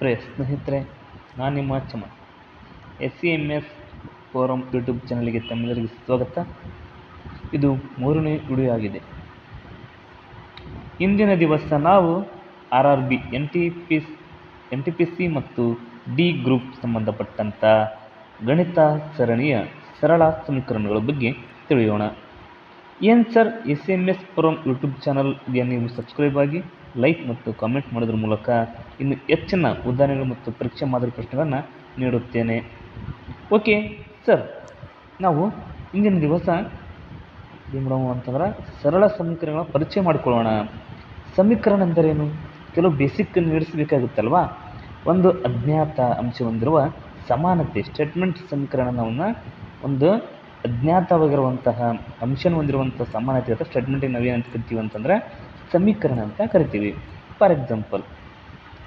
ಪ್ರಿಯ ಸ್ನೇಹಿತರೆ, ನಾನು ನಿಮ್ಮ ಚಮ S C M S forum YouTube ಚಾನಲ್ಗೆ ತಮ್ಮೆಲ್ಲರಿಗೂ ಸ್ವಾಗತ. ಇದು ಮೂರನೇ ವಿಡಿಯೋ ಆಗಿದೆ ಇಂದಿನ ದಿವಸ ನಾವು R R B N T P N T P C ಮತ್ತು ಡಿ ಗ್ರೂಪ್ ಸಂಬಂಧಪಟ್ಟಂಥ ಗಣಿತ ಸರಣಿಯ ಸರಳ ಸಮೀಕರಣಗಳ ಬಗ್ಗೆ ತಿಳಿಯೋಣ. ಏನು sir, S M S forum YouTube ಚಾನಲ್ಗೆ ನೀವು ಸಬ್ಸ್ಕ್ರೈಬ್ ಆಗಿ ಲೈಕ್ ಮತ್ತು ಕಾಮೆಂಟ್ ಮಾಡೋದ್ರ ಮೂಲಕ ಇನ್ನು ಹೆಚ್ಚಿನ ಉದಾಹರಣೆಗಳು ಮತ್ತು ಪರೀಕ್ಷೆ ಮಾದರಿ ಪ್ರಶ್ನೆಗಳನ್ನು ನೀಡುತ್ತೇನೆ. ಓಕೆ ಸರ್ ನಾವು ಇಂದಿನ ದಿವಸ ಏನು ಮಾಡೋಣ ಅಂತಂದ್ರೆ ಸರಳ ಸಮೀಕರಣಗಳ ಪರಿಚಯ ಮಾಡಿಕೊಳ್ಳೋಣ. ಸಮೀಕರಣ ಎಂದರೇನು? ಕೆಲವು ಬೇಸಿಕ್ ನೀಡಿಸಬೇಕಾಗುತ್ತಲ್ವಾ ಒಂದು ಅಜ್ಞಾತ ಅಂಶ ಹೊಂದಿರುವ ಸಮಾನತೆ ಸ್ಟೇಟ್ಮೆಂಟ್ ಸಮೀಕರಣವನ್ನು ಒಂದು ಅಜ್ಞಾತವಾಗಿರುವಂತಹ, ಅಂಶನ ಹೊಂದಿರುವಂಥ ಸಮಾನತೆ ಅಥವಾ ಸ್ಟೇಟ್ಮೆಂಟಿಗೆ ನಾವೇನಂತ ಕರಿತೀವಿ ಅಂತಂದರೆ ಸಮೀಕರಣ ಅಂತ ಕರಿತೀವಿ. ಫಾರ್ ಎಕ್ಸಾಂಪಲ್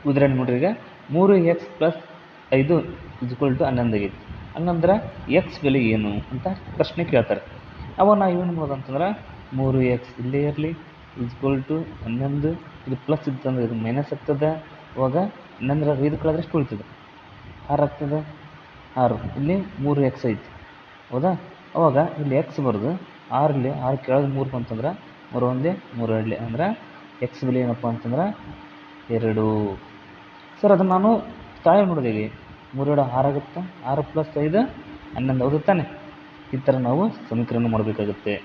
ಉದಾಹರಣೆ ನೋಡ್ರಿ ಈಗ ಮೂರು ಎಕ್ಸ್ ಪ್ಲಸ್ ಐದು ಇಸ್ಕ್ವಲ್ ಟು ಹನ್ನೊಂದು ಆಗೈತಿ ಹಂಗಂದ್ರೆ ಎಕ್ಸ್ ಬೆಲೆ ಏನು ಅಂತ ಪ್ರಶ್ನೆ ಕೇಳ್ತಾರೆ. ಅವಾಗ ನಾವು ಏನು ಮಾಡೋದು ಅಂತಂದ್ರೆ ಮೂರು ಎಕ್ಸ್ ಇಲ್ಲೇ ಇರಲಿ ಇಸ್ಕ್ವಲ್ ಟು ಹನ್ನೊಂದು, ಇದು ಪ್ಲಸ್ ಇತ್ತಂದ್ರೆ ಇದು ಮೈನಸ್ ಆಗ್ತದೆ. ಅವಾಗ ಹನ್ನೊಂದರ ಐದು ಕಳೆದ್ರೆ ಎಷ್ಟು ಉಳಿತದೆ? ಆರು ಆಗ್ತದೆ? ಆರು. ಇಲ್ಲಿ ಮೂರು ಎಕ್ಸ್ ಐತಿ. ಹೌದಾ? ಅವಾಗ ಇಲ್ಲಿ ಎಕ್ಸ್ ಬರೆದು ಆರಲ್ಲಿ ಆರು ಕೆಳಗೆ ಮೂರು ಬಂತಂದ್ರೆ, ಮೂರು ಒಂದೇ, ಮೂರು ಎರಡಲಿ ಅಂದ್ರೆ ಎಕ್ಸ್ ಬೆಲೆ ಏನಪ್ಪ ಅಂತಂದ್ರೆ ಎರಡು. ಸರ್ ಅದನ್ನು ನಾನು ತಾಳೆ ನೋಡಿದೀವಿ ಮೂರು ಎರಡು ಆರು ಪ್ಲಸ್ ಐದು ಹನ್ನೊಂದು ಹೌದು ತಾನೆ? ಈ ಥರ ನಾವು ಸಮೀಕರಣ ಮಾಡಬೇಕಾಗುತ್ತೆ.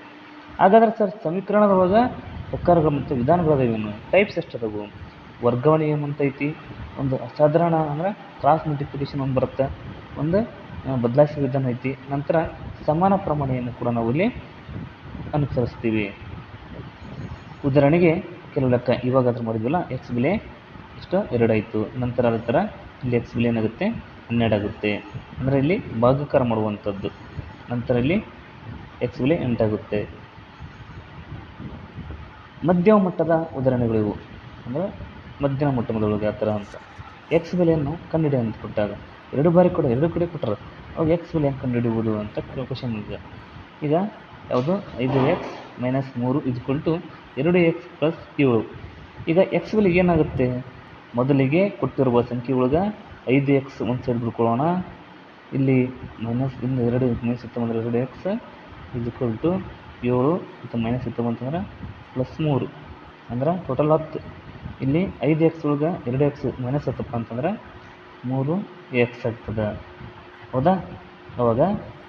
ಹಾಗಾದ್ರೆ ಸರ್ ಸಮೀಕರಣದೊಳಗೆ ಪ್ರಕಾರಗಳು ಮತ್ತು ವಿಧಾನಗಳದೇವೇನು ಟೈಪ್ಸ್ ಎಷ್ಟು ಅದಾವು ವರ್ಗಾವಣೆ ಏನು ಅಂತೈತಿ ಒಂದು ಅಸಾಧಾರಣ ಅಂದರೆ ಕ್ರಾಸ್ ಮಲ್ಟಿಪ್ಲಿಕೇಶನ್ ಒಂದು ಬರುತ್ತೆ. ಒಂದು ಬದಲಾಯಿಸುವ ವಿಧಾನ ಐತಿ. ನಂತರ ಸಮಾನ ಪ್ರಮಾಣೆಯನ್ನು ಕೂಡ ನಾವು ಇಲ್ಲಿ ಅನುಸರಿಸ್ತೀವಿ. ಉದಾಹರಣೆಗೆ ಕೆಲವು ಲೆಕ್ಕ ಇವಾಗ ಅದ್ರ ಮಾಡಿದ್ವಲ್ಲ ಎಕ್ಸ್ ಬೆಲೆ ಇಷ್ಟು ಎರಡಾಯಿತು. ನಂತರ ಅದೇ ಥರ ಇಲ್ಲಿ ಎಕ್ಸ್ ಬೆಲೆ ಏನಾಗುತ್ತೆ? ಹನ್ನೆರಡು ಆಗುತ್ತೆ ಅಂದರೆ ಇಲ್ಲಿ ಭಾಗಕಾರ ಮಾಡುವಂಥದ್ದು. ನಂತರ ಇಲ್ಲಿ ಎಕ್ಸ್ ಬೆಲೆ ಎಂಟಾಗುತ್ತೆ. ಮಧ್ಯಮ ಮಟ್ಟದ ಉದಾಹರಣೆಗಳು ಇವು. ಅಂದರೆ ಮಧ್ಯಮ ಮಟ್ಟದೊಳಗೆ ಆ ಥರ ಅಂತ. ಎಕ್ಸ್ ಬೆಲೆಯನ್ನು ಕಂಡುಹಿಡಿಯಂತ ಕೊಟ್ಟಾಗ ಎರಡು ಬಾರಿ ಕೂಡ, ಎರಡು ಕಡೆ ಕೊಟ್ಟರು ಅವಾಗ ಎಕ್ಸ್ ಬೆಲೆ ಹೆಂಗೆ ಕಂಡುಹಿಡಿಬೋದು ಅಂತ ಕ್ವಶನ್ ಇದೆ ಈಗ ಯಾವುದು? ಐದು ಎಕ್ಸ್ ಮೈನಸ್ ಮೂರು ಇದ್ಕೊಳ್ ಟು ಎರಡು ಎಕ್ಸ್ ಪ್ಲಸ್ ಏಳು. ಈಗ ಎಕ್ಸ್ ಬೆಲೆಗೆ ಏನಾಗುತ್ತೆ? ಮೊದಲಿಗೆ ಕೊಟ್ಟಿರುವ ಸಂಖ್ಯೆ ಒಳಗೆ ಐದು ಎಕ್ಸ್ ಒಂದು ಸೈಡ್ ಬಿಡ್ಕೊಳ್ಳೋಣ. ಇಲ್ಲಿ ಮೈನಸ್ ಇಂದ ಎರಡು ಮೈನಸ್ ಇತ್ತು ಬಂದರೆ ಎರಡು ಎಕ್ಸ್ ಇದ್ಕೊಲ್ ಟು ಏಳು ಮತ್ತು ಮೈನಸ್ ಇತ್ತು ಅಂತಂದ್ರೆ ಪ್ಲಸ್ ಮೂರು. ಅಂದ್ರೆ ಟೋಟಲ್ ಹತ್ತು. ಇಲ್ಲಿ ಐದು ಎಕ್ಸ್ ಒಳಗೆ ಎರಡು ಎಕ್ಸ್ ಮೈನಸ್ ಹತ್ತಪ್ಪ ಅಂತಂದ್ರೆ ಮೂರು ಎಕ್ಸ್ ಆಗ್ತದೆ. ಹೌದಾ? ಅವಾಗ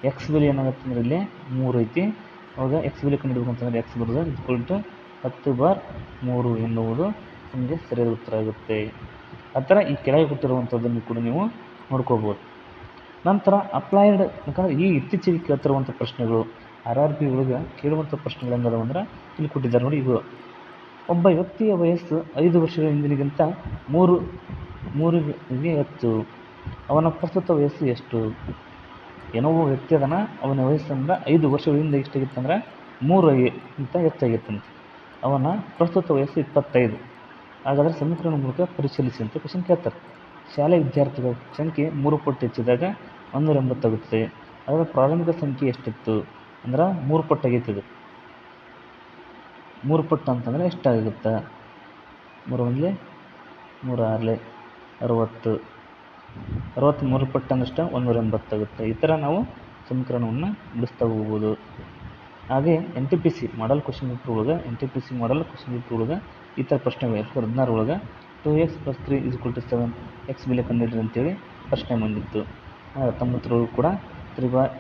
ಎಕ್ಸ್ ಬೆಲೆ ಏನಾಗುತ್ತೆ ಅಂದ್ರೆ ಇಲ್ಲಿ ಮೂರು ಐತಿ. ಅವಾಗ ಎಕ್ಸ್ ಬೆಲೆ ಕಂಡುಹಿಡಬೇಕು ಎಕ್ಸ್ ಬರೋದು ಇದ್ಕೊಲ್ ಟು ಹತ್ತು ಬಾರ್ ಮೂರು ಎನ್ನುವುದು ನಿಮಗೆ ಸರಿಯಾದ ಉತ್ತರ ಆಗುತ್ತೆ. ಆ ಥರ ಈ ಕೆಳಗೆ ಕೊಟ್ಟಿರುವಂಥದ್ದನ್ನು ಕೂಡ ನೀವು ನೋಡ್ಕೋಬೋದು. ನಂತರ ಅಪ್ಲೈಡ್ ಯಾಕಂದ್ರೆ ಈ ಇತ್ತೀಚೆಗೆ ಕೇಳ್ತಿರುವಂಥ ಪ್ರಶ್ನೆಗಳು ಆರ್ ಆರ್ ಪಿ ಒಳಗೆ ಕೇಳುವಂಥ ಪ್ರಶ್ನೆಗಳು ಹೆಂಗದವು ಅಂದ್ರೆ ಇಲ್ಲಿ ಕೊಟ್ಟಿದ್ದಾರೆ ನೋಡಿ ಇವು ಒಬ್ಬ ವ್ಯಕ್ತಿಯ ವಯಸ್ಸು ಐದು ವರ್ಷಗಳ ಹಿಂದಿನಗಿಂತ ಮೂರು, ಮೂರಿಗೆ ಹೆಚ್ಚು ಅವನ ಪ್ರಸ್ತುತ ವಯಸ್ಸು ಎಷ್ಟು? ಏನೋ ಒಬ್ಬ ವ್ಯಕ್ತಿ ಅದನ ಅವನ ವಯಸ್ಸಂದ್ರೆ ಐದು ವರ್ಷಗಳಿಂದ ಎಷ್ಟಾಗಿತ್ತಂದ್ರೆ ಮೂರು ಅಂತ ಹೆಚ್ಚಾಗಿತ್ತಂತೆ ಅವನ ಪ್ರಸ್ತುತ ವಯಸ್ಸು ಇಪ್ಪತ್ತೈದು. ಹಾಗಾದರೆ ಸಮೀಕರಣ ಮೂಲಕ ಪರಿಶೀಲಿಸಿ ಅಂತ ಕ್ವಶನ್ ಕೇಳ್ತಾರೆ. ಶಾಲೆ ವಿದ್ಯಾರ್ಥಿಗಳ ಸಂಖ್ಯೆ ಮೂರು ಪಟ್ಟು ಹೆಚ್ಚಿದಾಗ ಒಂದೂರ ಎಂಬತ್ತಾಗುತ್ತೆ ಅದರ ಪ್ರಾರಂಭಿಕ ಸಂಖ್ಯೆ ಎಷ್ಟಿತ್ತು ಅಂದ್ರೆ ಮೂರು ಪಟ್ಟು ಮೂರು ಪಟ್ಟು ಅಂತಂದರೆ ಎಷ್ಟಾಗುತ್ತೆ? ಮೂರು ಒಂದಲೇ, ಮೂರು ಆರಲೆ, ಅರುವತ್ತು. ಅರವತ್ತು ಮೂರು ಪಟ್ಟು ಅಂದಷ್ಟು ಒಂದೂರ ಎಂಬತ್ತಾಗುತ್ತೆ ಈ ಥರ ನಾವು ಸಮೀಕರಣವನ್ನು ಬಿಡಿಸ್ತಾ ಹೋಗ್ಬೋದು. ಹಾಗೆ N T P C model question paper ಒಳಗೆ N T P C model question paper ಒಳಗೆ ಈ ಥರ ಪ್ರಶ್ನೆ ಎರಡು ಸಾವಿರದ ಹದಿನಾರು ಒಳಗೆ two x plus three is two seven x ಬೆಲೆ ಕಂಡುಹಿಡ್ರಿ ಅಂತೇಳಿ ಪ್ರಶ್ನೆ ಬಂದಿತ್ತು. ಹತ್ತೊಂಬತ್ತರೊಳಗೂ ಕೂಡ three bar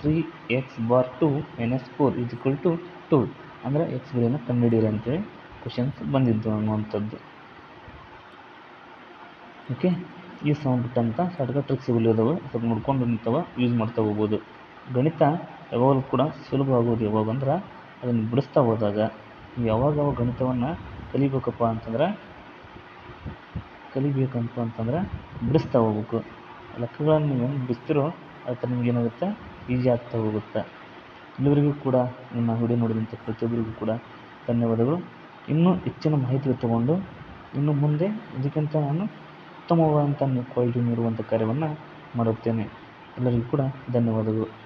three x bar two minus four is equal to two ಅಂದರೆ ಎಕ್ಸ್ ಬೆಲೆಯನ್ನು ಕಂಡುಹಿಡಿಯಿರಿ ಅಂತೇಳಿ ಕ್ವಶನ್ಸ್ ಬಂದಿದ್ದು ಅನ್ನುವಂಥದ್ದು. ಓಕೆ ಈ ಸಂಬಂಧಪಟ್ಟಂಥ ಶಾರ್ಟ್ಕಟ್ ಟ್ರಿಕ್ಸ್ಗಳು ಇದಾವೆ ಸ್ವಲ್ಪ ನೋಡ್ಕೊಂಡು ನಿಂತವ ಯೂಸ್ ಮಾಡ್ತಾ ಹೋಗ್ಬೋದು. ಗಣಿತ ಯಾವಾಗಲೂ ಕೂಡ ಸುಲಭ ಆಗೋದು ಯಾವಾಗ ಅಂದ್ರೆ ಅದನ್ನು ಬಿಡಿಸ್ತಾ ಹೋದಾಗ. ನೀವು ಯಾವಾಗ ಯಾವಾಗ ಗಣಿತವನ್ನು ಕಲಿಬೇಕಪ್ಪ ಅಂತಂದ್ರೆ, ಕಲಿಬೇಕಂತ ಅಂತಂದ್ರೆ ಬಿಡಿಸ್ತಾ ಹೋಗ್ಬೇಕು. ಲೆಕ್ಕಗಳನ್ನು ನೀವು ಹೆಂಗೆ ಬಿಡಿಸ್ತಿರೋ ಅದಕ್ಕೆ ಥರ ನಿಮ್ಗೆ ಏನಾಗುತ್ತೆ? ಈಸಿ ಆಗ್ತಾ ಹೋಗುತ್ತೆ. ಇಲ್ಲಿವರೆಗೂ ಕೂಡ ನಿಮ್ಮ ವಿಡಿಯೋ ನೋಡಿದಂಥ ಪ್ರತಿಯೊಬ್ಬರಿಗೂ ಕೂಡ ಧನ್ಯವಾದಗಳು. ಇನ್ನೂ ಹೆಚ್ಚಿನ ಮಾಹಿತಿ ತಗೊಂಡು ಇನ್ನು ಮುಂದೆ ಇದಕ್ಕಿಂತ ನಾನು ಉತ್ತಮವಾದಂಥ ಕ್ವಾಲಿಟಿ ನೀಡುವಂಥ ಕಾರ್ಯವನ್ನು ಮಾಡುತ್ತೇನೆ. ಎಲ್ಲರಿಗೂ ಕೂಡ ಧನ್ಯವಾದಗಳು.